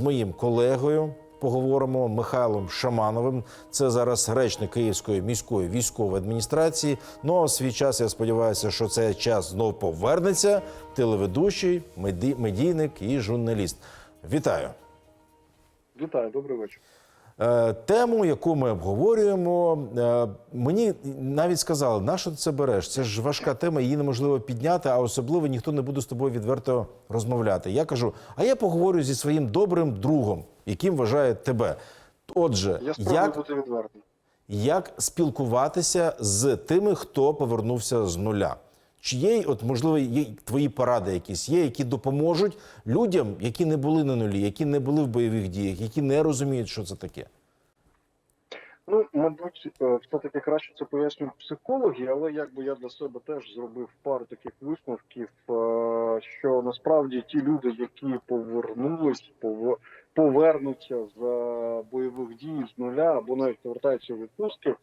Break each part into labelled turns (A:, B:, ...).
A: моїм колегою. Поговоримо Михайлом Шамановим. Це зараз речник Київської міської військової адміністрації. Ну а свій час я сподіваюся, що цей час знов повернеться. Телеведучий, меді- медійник і журналіст. Вітаю.
B: Вітаю, добрий вечір.
A: Е, Тему, яку ми обговорюємо, е, мені навіть сказали, на що ти це береш? Це ж важка тема, її неможливо підняти, а особливо ніхто не буде з тобою відверто розмовляти. Я кажу, а я поговорю зі своїм добрим другом, яким вважає тебе. Отже,
B: Я
A: як,
B: бути відвертим.
A: як спілкуватися з тими, хто повернувся з нуля? Чи є, от можливо, є твої поради якісь є, які допоможуть людям, які не були на нулі, які не були в бойових діях, які не розуміють, що це таке?
B: Ну, мабуть, е, все-таки краще це пояснюють психологи, але якби я для себе теж зробив пару таких висновків, е, що насправді ті люди, які повернулись, повернуться з е, бойових дій з нуля, або навіть повертаються в відпустки,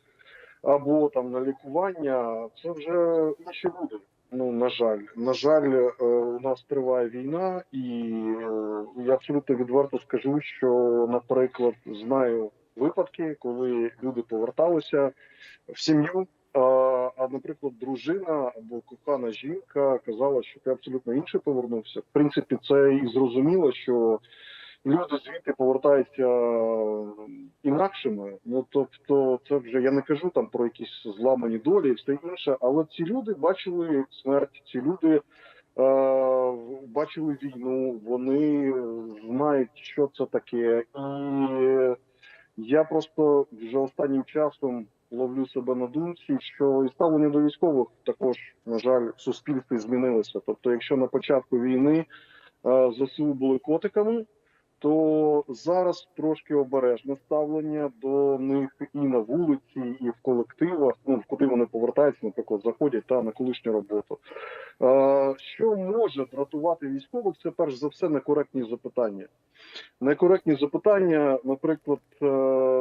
B: або там на лікування, це вже інші люди. Ну, на жаль, на жаль, е, у нас триває війна, і е, я абсолютно відверто скажу, що, наприклад, знаю випадки, коли люди поверталися в сім'ю. А, наприклад, дружина або кохана жінка казала, що ти абсолютно інше повернувся. В принципі, це і зрозуміло, що люди звідти повертаються інакшими. Ну тобто, це вже я не кажу там про якісь зламані долі і все інше, але ці люди бачили смерть, ці люди. е, Бачили війну, вони знають, що це таке, і я просто вже останнім часом ловлю себе на думці, що і ставлення до військових також, на жаль, в суспільстві змінилося. Тобто, якщо на початку війни е, ЗСУ були котиками, то зараз трошки обережне ставлення до них і на вулиці, і в колективах, ну куди вони повертаються, наприклад, заходять та на колишню роботу. Е, Що може дратувати військових, це перш за все некоректні запитання. Некоректні запитання, наприклад, е,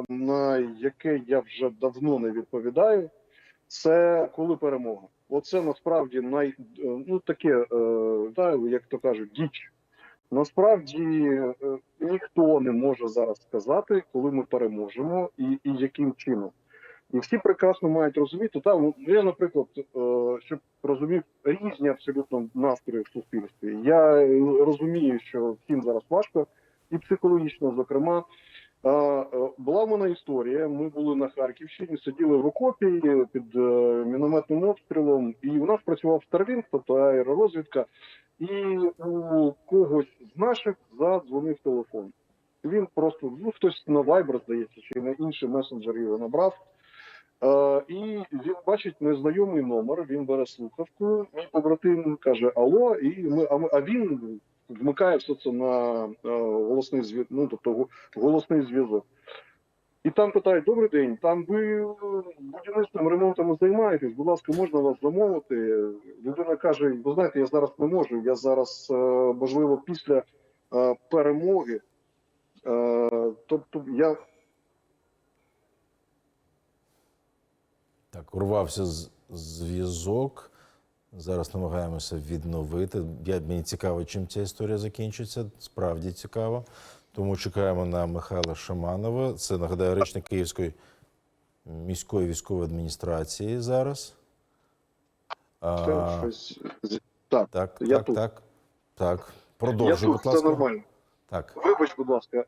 B: на яке я вже давно не відповідаю, це коли перемога. Оце насправді най е, ну таке, е, як то кажуть, діч. Насправді е, ніхто не може зараз сказати, коли ми переможемо і, і яким чином. І всі прекрасно мають розуміти. Та ну, я, наприклад, е, щоб розумів різні абсолютно настрої в суспільстві. Я розумію, що всім зараз важко, і психологічно, зокрема. Е, Була в мене історія. Ми були на Харківщині, сиділи в окопі під мінометним обстрілом, і у нас працював Starlink, тобто аеророзвідка, і у наших задзвонив телефон. Він просто ну хтось на Viber, здається, чи на інший месенджер його набрав. Е, і він бачить незнайомий номер, він бере слухавку, мій побратим каже Алло, і ми, а, ми, а він вмикає все це на е, голосний зв'язок, ну тобто голосний зв'язок. І там питають: добрий день, там ви будівництвом ремонтом займаєтесь, будь ласка, можна вас замовити? Людина каже: ви знаєте, я зараз не можу, я зараз, е, можливо, після перемоги. Е, тобто я
A: Так, урвався зв'язок. Зараз намагаємося відновити. Я, мені цікаво, чим ця історія закінчиться. Справді цікаво. Тому чекаємо на Михайла Шаманова. Це нагадаю речник Київської міської військової адміністрації зараз. А,
B: так.
A: так,
B: я
A: так,
B: тут.
A: так. Так. Продовжуй, будь
B: це нормально.
A: Так.
B: Вибач, будь ласка, е,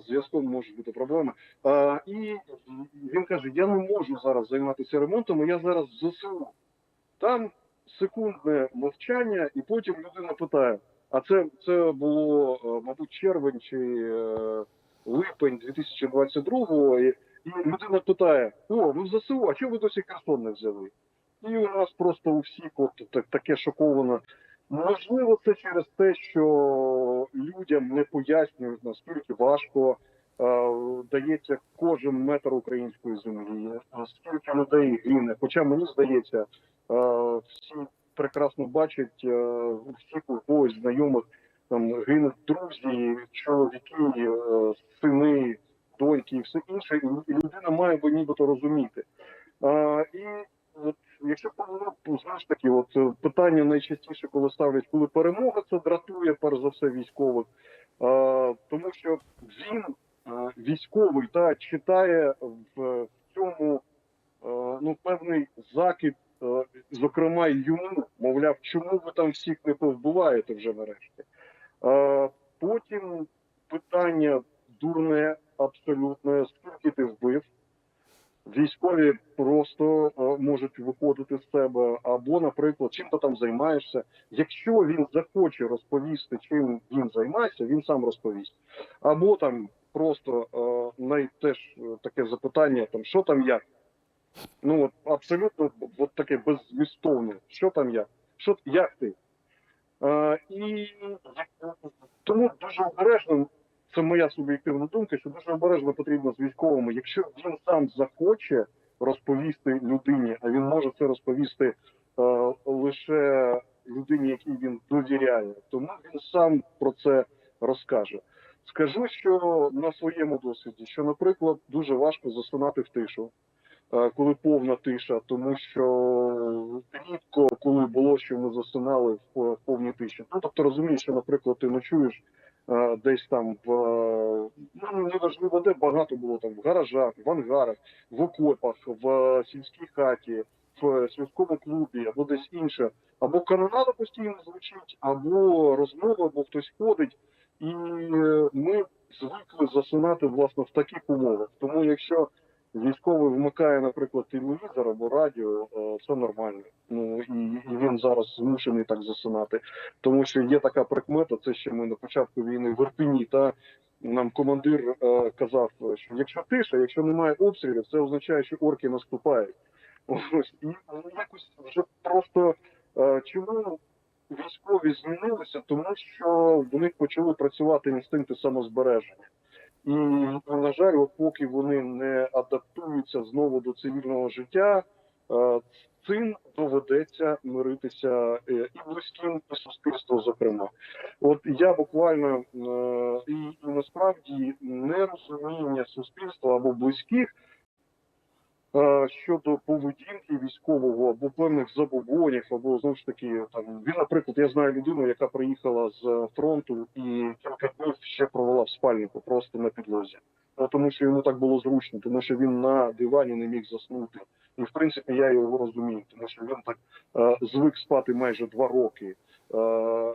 B: з зв'язком можуть бути проблеми. Е, І він каже: я не можу зараз займатися ремонтом, я зараз в ЗСУ. Там секундне мовчання, і потім людина питає: а це, це було, е, мабуть, червень чи липень 2022-го, і, і людина питає: О, ви в ЗСУ, а чого ви досі Херсон не взяли? І у нас просто у всіх от так- таке шоковано. Можливо, це через те, що людям не пояснюють, наскільки важко е, дається кожен метр української землі, скільки людей гине. Хоча мені здається, е, всі прекрасно бачать е, у всіх когось знайомих там гинуть друзі, чоловіки, е, сини, доньки і все інше. І людина має би нібито розуміти. Е, і якщо ну, знаєш такі, от е, питання найчастіше, коли ставлять, коли перемога, це дратує перш за все військових, е, тому що він е, військовий та читає в цьому е, ну певний закид, зокрема йому, мовляв, чому ви там всіх не повбиваєте вже нарешті. Потім питання дурне, абсолютне, скільки ти вбив. Військові просто е, можуть виходити з себе, або, наприклад, чим ти там займаєшся. Якщо він захоче розповісти, чим він займається, він сам розповість. Або там просто е, най теж е, таке запитання: там що там як? Ну от абсолютно от таке беззмістовне. Що там як? Що як ти? Е, і тому дуже обережно це моя суб'єктивна думка, що дуже обережно потрібно з військовими. Якщо він сам захоче розповісти людині, а він може це розповісти е, лише людині, якій він довіряє, тому він сам про це розкаже. Скажу, що на своєму досвіді, що, наприклад, дуже важко засинати в тишу, е, коли повна тиша, тому що рідко, коли було, що ми засинали в, повній тиші. Ну тобто розумієш, що, наприклад, ти ночуєш десь там в е, ну неважливо де багато було там в гаражах, в ангарах, в окопах, в е, сільській хаті, в сільському клубі або десь інше, або канонада постійно звучить, або розмова, або хтось ходить, і е, ми звикли засинати власне в таких умовах. Тому якщо військовий вмикає, наприклад, телевізор або радіо, е, це нормально. Ну і, і він зараз змушений так засинати тому що є така прикмета, це ще ми на початку війни в Ірпіні, та нам командир е, казав, що якщо тиша, якщо немає обстрілів, це означає, що орки наступають. Ось і ну, якось вже просто е, чому військові змінилися, тому що в них почали працювати інстинкти самозбереження. На жаль, поки вони не адаптуються знову до цивільного життя, е, цим доведеться миритися е, і близьким, і суспільству, зокрема. От я буквально е, і, насправді насправді нерозуміння суспільства або близьких щодо поведінки військового або певних забобонів, або знову ж таки там він, наприклад, я знаю людину, яка приїхала з фронту і кілька днів ще провела в спальнику, просто на підлозі. Ну, тому що йому так було зручно, тому що він на дивані не міг заснути. І в принципі я його розумію, тому що він так е, звик спати майже два роки. Е,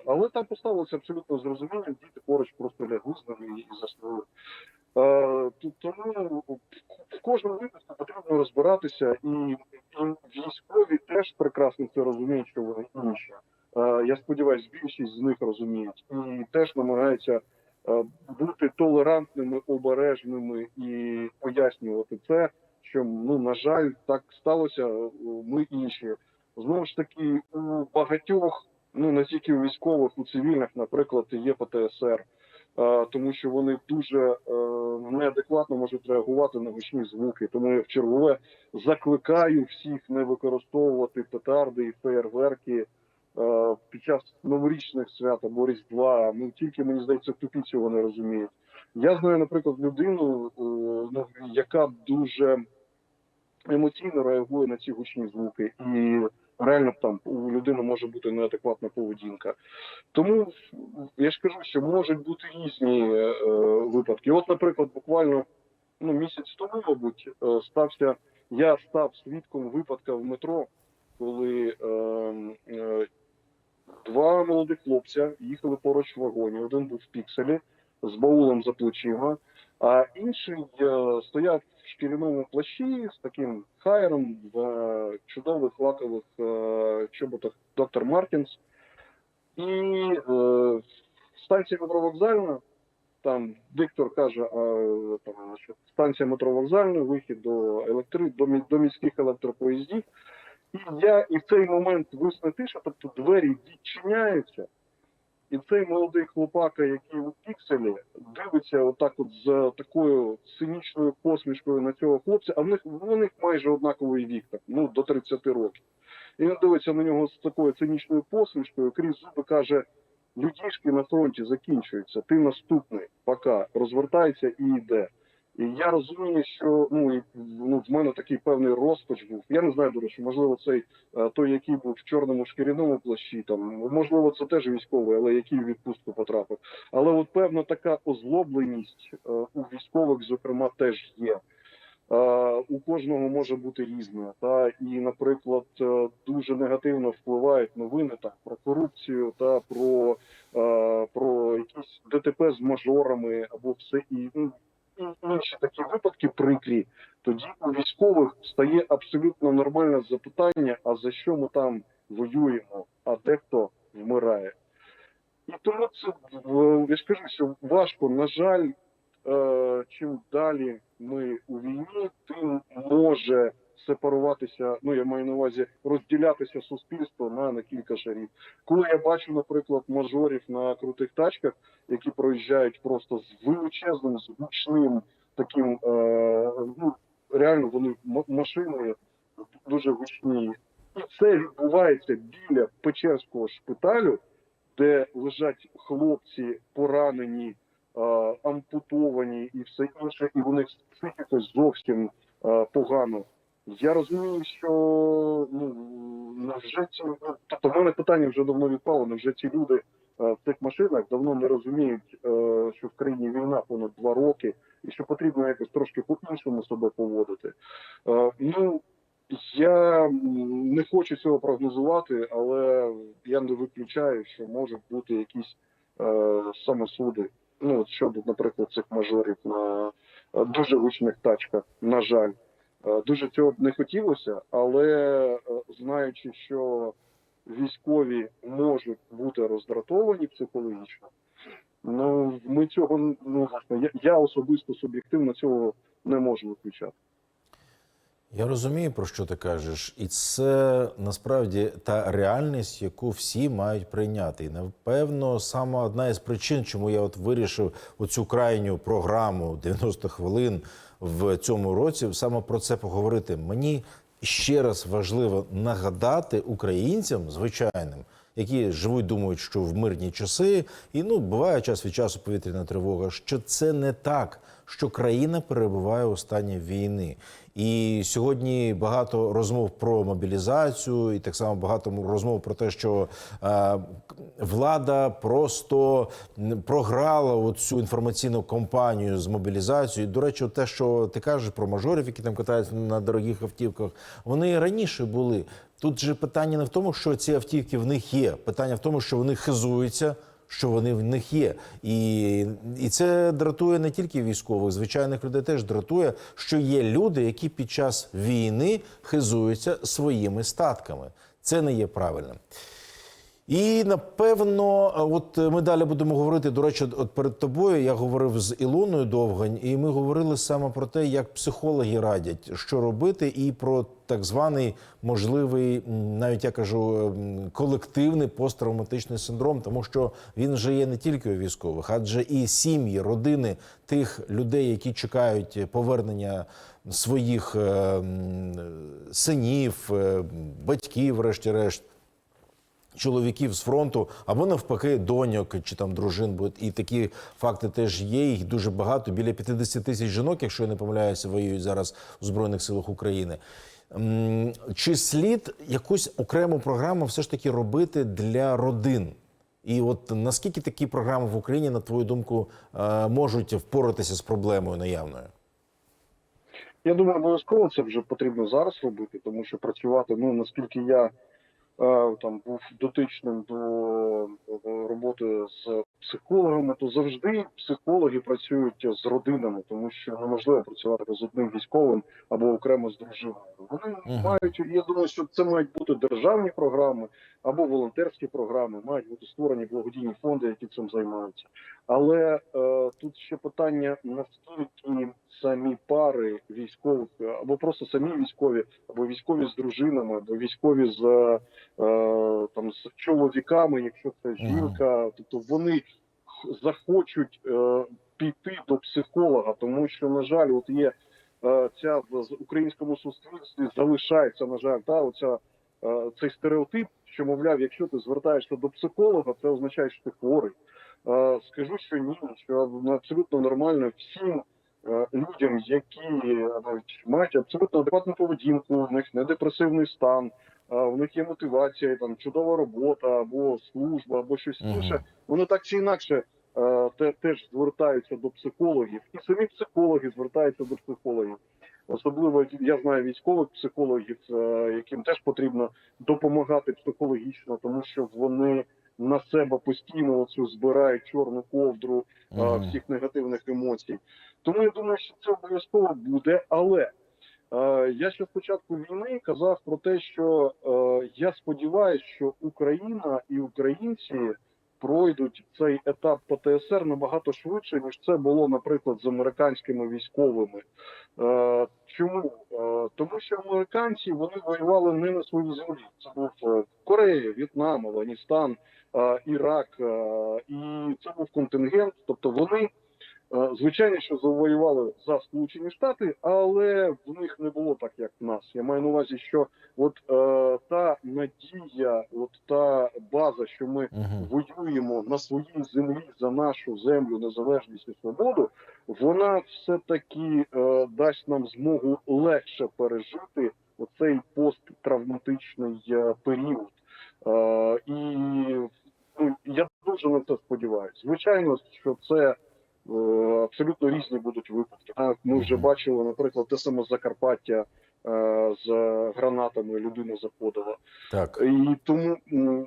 B: але там поставилося абсолютно зрозуміло, діти поруч просто лягли з ними і заснули. Е, тому в кожному випадку потрібно розбиратися, і, і військові теж прекрасно це розуміють, що вони інші. Е, я сподіваюся, більшість з них розуміють і теж намагаються е, бути толерантними, обережними і пояснювати це що ну на жаль, так сталося. е, Ми інші знову ж таки у багатьох, ну не тільки у військових, у цивільних, наприклад, є ПТСР, тому що вони дуже е, неадекватно можуть реагувати на гучні звуки. Тому я в чергове закликаю всіх не використовувати петарди і феєрверки. е, Під час новорічних свят або Різдва, ну тільки мені здається, тупі цього не розуміють. Я знаю, наприклад, людину, е, ну, яка дуже емоційно реагує на ці гучні звуки, і реально там у людини може бути неадекватна поведінка. Тому я ж кажу, що можуть бути різні е, випадки. От, наприклад, буквально ну, місяць тому, мабуть, е, стався. Я став свідком випадка в метро, коли е, е, два молодих хлопця їхали поруч в вагоні. Один був в пікселі з баулом за плечима, а інший е, стояв шкіряному плащі з таким хайером в е, чудових лакових е, чоботах доктор Мартінс. І е, станція метро вокзальна, там диктор каже, а, там, станція метро вокзальна, вихід до електри, до, до міських електропоїздів. І я і в цей момент висне тиша, тобто двері відчиняються, і цей молодий хлопака, який у пікселі, дивиться отак от з такою цинічною посмішкою на цього хлопця, а в них у них майже однаковий вік, так, ну до 30 років. І він дивиться на нього з такою цинічною посмішкою, крізь зуби каже: людішки на фронті закінчуються, ти наступний, пока розвертається і йде. І я розумію, що ну, і, ну в мене такий певний розпач був. Я не знаю, до речі, можливо, цей е, той, який був в чорному шкіряному плащі, там можливо, це теж військовий, але який в відпустку потрапив. Але от певна така озлобленість е, у військових, зокрема, теж є. Е, У кожного може бути різне. Та і, наприклад, дуже негативно впливають новини так про корупцію та про, про якісь ДТП з мажорами або все і ну, інші такі випадки прикрі. Тоді у військових стає абсолютно нормальне запитання: а за що ми там воюємо? А дехто вмирає. І тому це я ж кажу, що важко, на жаль, е, чим далі ми у війні, тим може сепаруватися. Ну я маю на увазі розділятися суспільство на, на кілька шарів. Коли я бачу, наприклад, мажорів на крутих тачках, які проїжджають просто з величезним, з таким, е, ну реально вони машини дуже гучні. І це відбувається біля Печерського шпиталю, де лежать хлопці поранені, е, ампутовані і все інше, і у них психіка зовсім е, погано. Я розумію, що ну невже ці тобто в мене питання вже давно відпало. Невже ці люди е, в цих машинах давно не розуміють, е, що в країні війна понад два роки, і що потрібно якось трошки по-іншому себе поводити. Е, ну я не хочу цього прогнозувати, але я не виключаю, що можуть бути якісь самосуди. Ну, щодо, наприклад, цих мажорів на дуже гучних тачках, на жаль. Е, Дуже цього б не хотілося, але е, знаючи, що військові можуть бути роздратовані психологічно, ну ми цього ну, я, я особисто суб'єктивно цього не можу виключати.
A: Я розумію, про що ти кажеш, і це насправді та реальність, яку всі мають прийняти. І напевно, саме одна із причин, чому я от вирішив оцю крайню програму 90 хвилин в цьому році, саме про це поговорити. Мені ще раз важливо нагадати українцям звичайним, які живуть, думають, що в мирні часи, і ну буває час від часу повітряна тривога, що це не так, що країна перебуває у стані війни. І сьогодні багато розмов про мобілізацію, і так само багато розмов про те, що е, влада просто програла цю інформаційну кампанію з мобілізацією. До речі, те, що ти кажеш про мажорів, які там катаються на дорогих автівках, вони раніше були. Тут же питання не в тому, що ці автівки в них є. Питання в тому, що вони хизуються, що вони в них є. І, і це дратує не тільки військових, звичайних людей теж дратує, що є люди, які під час війни хизуються своїми статками. Це не є правильним. І напевно, от ми далі будемо говорити. До речі, от перед тобою я говорив з Ілоною Довгань, і ми говорили саме про те, як психологи радять, що робити, і про так званий можливий, навіть я кажу, колективний посттравматичний синдром, тому що він вже є не тільки у військових, адже і сім'ї, родини тих людей, які чекають повернення своїх е, синів, е, батьків, врешті-решт чоловіків з фронту або навпаки доньок чи там дружин. Бо і такі факти теж є. Їх дуже багато. Біля 50 тисяч жінок, якщо я не помиляюся, воюють зараз у збройних силах України. Чи слід якусь окрему програму все ж таки робити для родин? І от наскільки такі програми в Україні, на твою думку, е, можуть впоратися з проблемою наявною?
B: Я думаю, обов'язково це вже потрібно зараз робити, тому що працювати, ну наскільки я там був дотичним до е, роботи з психологами, то завжди психологи працюють з родинами, тому що неможливо працювати з одним військовим або окремо з дружиною. Вони
A: Мгм.
B: мають, я думаю, що це мають бути державні програми або волонтерські програми, мають бути створені благодійні фонди, які цим займаються. Але е, тут ще питання наскільки самі пари військових, або просто самі військові, або військові з дружинами, або військові з е, там з чоловіками, якщо це жінка, тобто вони захочуть е, піти до психолога, тому що на жаль, от є е, ця в українському суспільстві залишається на жаль, та оця е, цей стереотип, що мовляв, якщо ти звертаєшся до психолога, це означає, що ти хворий. Е, Скажу, що ні, що абсолютно нормально всім людям, які е, навіть мають абсолютно адекватну поведінку, в них не депресивний стан, в них є мотивація, там чудова робота або служба, або щось інше. Вони так чи інакше те, теж звертаються до психологів, і самі психологи звертаються до психологів. Особливо я знаю військових психологів, е, яким теж потрібно допомагати психологічно, тому що вони на себе постійно цю збирають чорну ковдру е,
A: Мгм.
B: всіх негативних емоцій. Тому я думаю, що це обов'язково буде. Але е, я ще з початку війни казав про те, що е, я сподіваюся, що Україна і українці пройдуть цей етап ПТСР набагато швидше, ніж це було, наприклад, з американськими військовими. Е, чому? Е, тому що американці вони воювали не на своїй землі. Це був е, Корея, В'єтнам, Афганістан, Ірак, е, і це був контингент. Тобто вони, е, звичайно, що завоювали за Сполучені Штати, але в них не було так, як в нас. Я маю на увазі, що от е, та надія, от та база, що ми воюємо на своїй землі за нашу землю, незалежність і свободу, вона все таки е, дасть нам змогу легше пережити оцей посттравматичний е, період. Е, і ну, я дуже на це сподіваюся. Звичайно, що це абсолютно різні будуть випадки. Ми вже бачили, наприклад, те саме Закарпаття е, з гранатами людина заходила.
A: Так.
B: І тому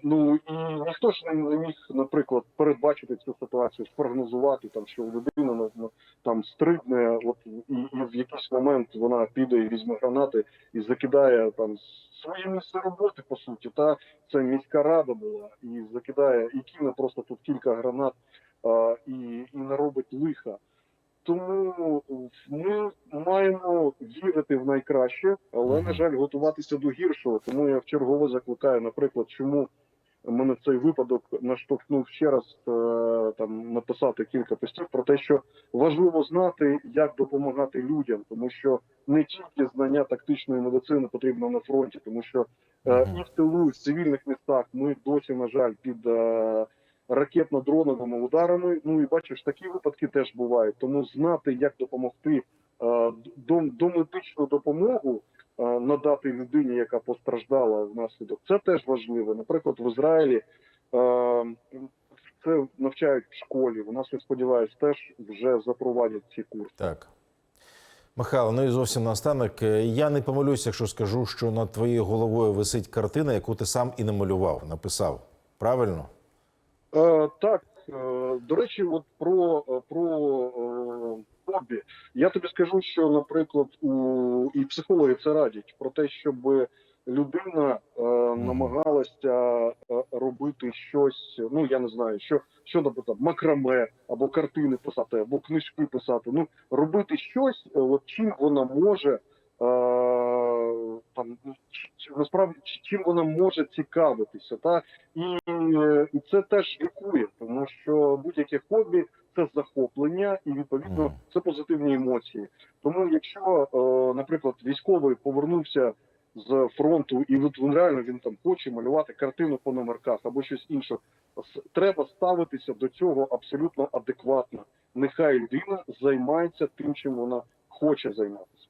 B: ну і ніхто ж не не міг, наприклад, передбачити цю ситуацію, спрогнозувати там, що людина ну, ну, там стрибне, от і, і в якийсь момент вона піде і візьме гранати і закидає там своє місце роботи, по суті. Та це міська рада була, і закидає і кине просто тут кілька гранат а, і, і наробить лиха. Тому ми маємо вірити в найкраще, але на жаль, готуватися до гіршого. Тому я вчергово закликаю, наприклад, чому мене цей випадок наштовхнув ще раз е, там написати кілька постів про те, що важливо знати, як допомагати людям, тому що не тільки знання тактичної медицини потрібно на фронті, тому що е, і в тилу, і в цивільних містах ми досі, на жаль, під е, ракетно-дроновими ударами. Ну і бачиш, такі випадки теж бувають. Тому знати, як допомогти е, до, домедичну допомогу е, надати людині, яка постраждала внаслідок, це теж важливо. Наприклад, в Ізраїлі е, це навчають в школі. У нас я сподіваюся, теж вже запровадять ці курси.
A: Так. Михайло, ну і зовсім наостанок. Я не помилюся, якщо скажу, що над твоєю головою висить картина, яку ти сам і намалював, написав. Правильно?
B: Е, так, е, до речі, от про, про е, хобі. Я тобі скажу, що, наприклад, у і психологи це радять про те, щоб людина намагалася робити щось. Ну я не знаю, що що наприклад, макраме або картини писати, або книжки писати. Ну робити щось, от чим вона може. Там насправді чим вона може цікавитися, та і, е, і це теж лікує, тому що будь-яке хобі це захоплення, і відповідно це позитивні емоції. Тому, якщо, е, наприклад, військовий повернувся з фронту, і от він реально він там хоче малювати картину по номерках або щось інше, треба ставитися до цього абсолютно адекватно. Нехай людина займається тим, чим вона хоче займатися.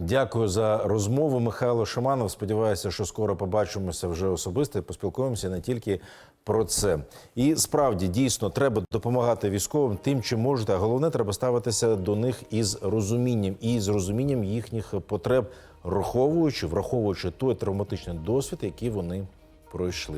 A: Дякую за розмову, Михайло Шаманов. Сподіваюся, що скоро побачимося вже особисто поспілкуємося не тільки про це. І справді дійсно треба допомагати військовим тим, чим можете. А головне, треба ставитися до них із розумінням і з розумінням їхніх потреб, враховуючи, враховуючи той травматичний досвід, який вони пройшли.